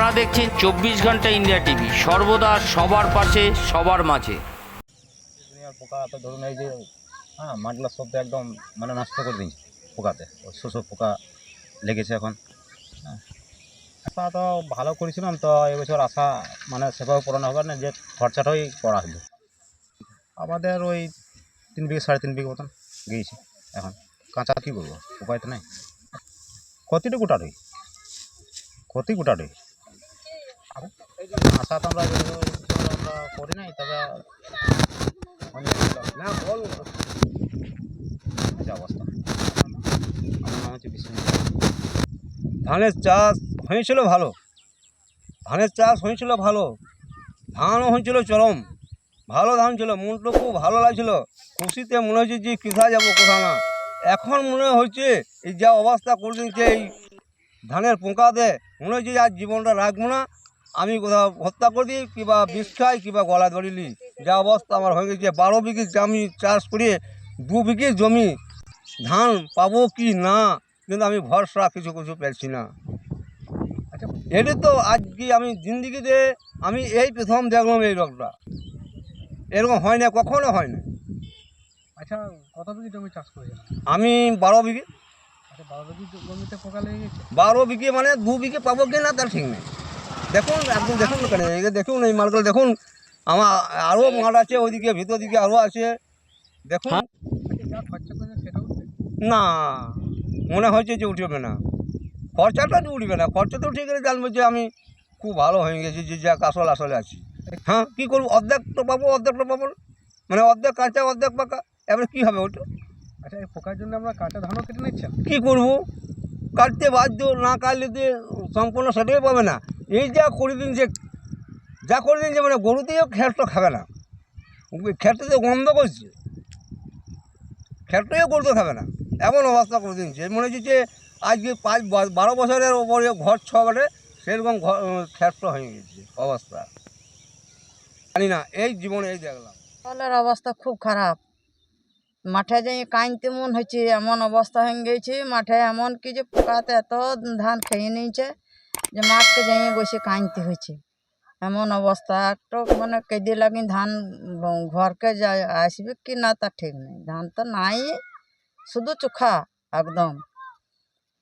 আপনারা দেখছেন চব্বিশ ঘণ্টা ইন্ডিয়া টিভি। সর্বদা সবার পাশে, সবার মাঝে। পোকা তো ধরুন এই যে হ্যাঁ মাটলা সব একদম মানে নষ্ট করে দিয়েছে পোকাতে। শোষক পোকা লেগেছে এখন। হ্যাঁ। আশা তো ভালো করেছিলাম তো এবছর আশা মানে সেভাবে পূরণ হবে না, যে খরচাটাই করা হলো। আমাদের ওই তিন বিঘে, সাড়ে তিন বিঘে মতন গিয়েছে এখন। কাঁচা কী করব উপায় তো নেই। ক্ষতিটা গোটাটাই ক্ষতি গোটাটাই আশা তো আমরা আমরা করি নাই, তবে না, বল। অবস্থা। আমার নাম হচ্ছে বিষ্ণু ধানের চাষ হয়েছিল ভালো। ধানের চাষ হয়েছিল ভালো। ধানও হয়েছিল চরম। ভালো ধান ছিল। মনটা খুব ভালো লাগছিল। খুশিতে মনে হচ্ছে যে কোথায় যাব কোথাও না। এখন মনে হচ্ছে এই যা অবস্থা করে দিচ্ছে এই ধানের পোকাতে, মনে হচ্ছে যে আজ জীবনটা রাখব না। আমি কোথাও হত্যা করে দিই কিংবা বিষ খাই কিংবা গলা ধরে নিই যা অবস্থা আমার হয়ে গেছে। বারো বিঘে আমি চাষ করে দু বিঘে জমি ধান পাবো কি না কিন্তু আমি ভরসা কিছু কিছু পেয়েছি না। আচ্ছা এটা তো আজকে আমি জিন্দিগিতে আমি এই প্রথম দেখলাম এই রোগটা। এরকম হয় না কখনো হয় না। আচ্ছা কত বিঘি জমি চাষ করেছেন? আমি বারো বিঘে। আচ্ছা বারো বিঘি জমিতে পোকা লেগে গেছে? বারো বিঘে মানে দু বিঘে পাবো কি না তার ঠিক নেই। দেখুন একদম দেখুন কেন এই দেখুন এই মালগুলো দেখুন। আমার আরও মাল আছে ওইদিকে ভিতর দিকে আরও আছে। দেখুন। উঠবে না মনে হচ্ছে যে উঠবে না। খরচাটা তো উঠবে না খরচা তো উঠে গেলে জানব যে আমি খুব ভালো হয়ে গেছি যে যাক আসল আসলে আছি। হ্যাঁ কী করব? অর্ধেক তো পাবো অর্ধেক তো পাবো মানে অর্ধেক কাঁচা অর্ধেক পাকা এবারে কী হবে ওটা? আচ্ছা এই পোকার জন্য আমরা কাঁচা ধানও কেটে নিচ্ছেন? কী করব? কাটতে বাধ্য না কাটলে সম্পূর্ণ সেটাই পাবে না। এই যা করে দিন যে যা করে দিন যে মানে গরুতেও খেরটা খাবে না। খেরটা তো গন্ধ করছে। খেরটাও গরু তো খাবে না। এমন অবস্থা করে দিনছে মনে হচ্ছে যে আজকে পাঁচ বারো বছরের ওপরে ঘর ছ বটে, সেরকম ঘর খেরটা হয়ে গেছে অবস্থা। জানি না, এই জীবনে এই দেখলাম। ফলের অবস্থা খুব খারাপ। মাঠে যাই কাঁদতে মন হচ্ছে, এমন অবস্থা হয়ে গেছে, মাঠে এমন কি যে পোকাতে এত ধান খেয়ে নিয়েছে। যে মাঠকে যাই বসে কাঁদতে হয়েছে। এমন অবস্থা। একটু মানে কেঁদে লাগি ধান ঘরকে যা আসবে কি না তা ঠিক নেই। ধান তো নাই শুধু চোখা একদম।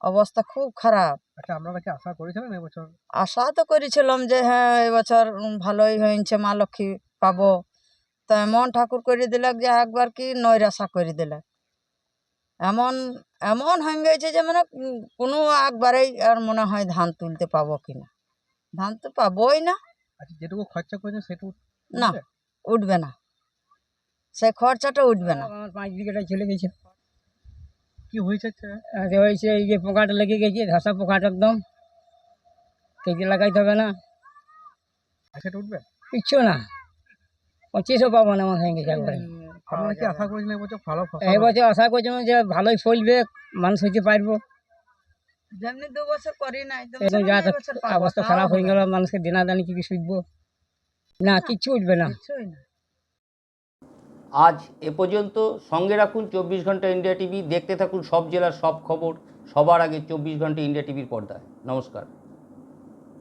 অবস্থা খুব খারাপ। আচ্ছা আপনারা কি আশা করেছিলেন এবছর আশা তো করেছিলাম যে হ্যাঁ এবছর ভালোই হয়েছে মা লক্ষ্মী পাবো। তা এমন ঠাকুর করে দিলাক যে একবার কি নৈরাশা করে দিলাক এমন এমন হয়ে গেছে যে মানে কোনো একবারেই আর মনে হয় ধান তুলতে পাবো কিনা। ধান তো পাবোই না। আচ্ছা যেটুকু খরচা করেছেন সেটুকু না উঠবে? না। সেই খরচাটা উঠবে না। আমার পাঁচ বিঘাটা চলে গেছে। কি হয়েছে? হয়েছে এই যে পোকাটা লেগে গেছে ধসা পোকাটা একদম। কেজি লাগাইতে হবে না। আচ্ছা এটা উঠবে? কিচ্ছু না। পঁচিশও পাবো না আমার হয়ে গেছে একবারে। আপনারা কি আশা করেছিলেন এবছর ভালো ফসল এই বছর আশা করছিলাম যে ভালোই ফলবে মানুষ হইতে পারব। যেমনি দু বছর করি নাই এখন যা অবস্থা খারাপ হয়ে গেল মানুষকে দেনা দানি কি না কিচ্ছু উঠবে না। না। আজ এ পর্যন্ত সঙ্গে রাখুন চব্বিশ ঘণ্টা ইন্ডিয়া টিভি দেখতে থাকুন সব জেলার সব খবর সবার আগে চব্বিশ ঘণ্টা ইন্ডিয়া টিভির পর্দায়। নমস্কার।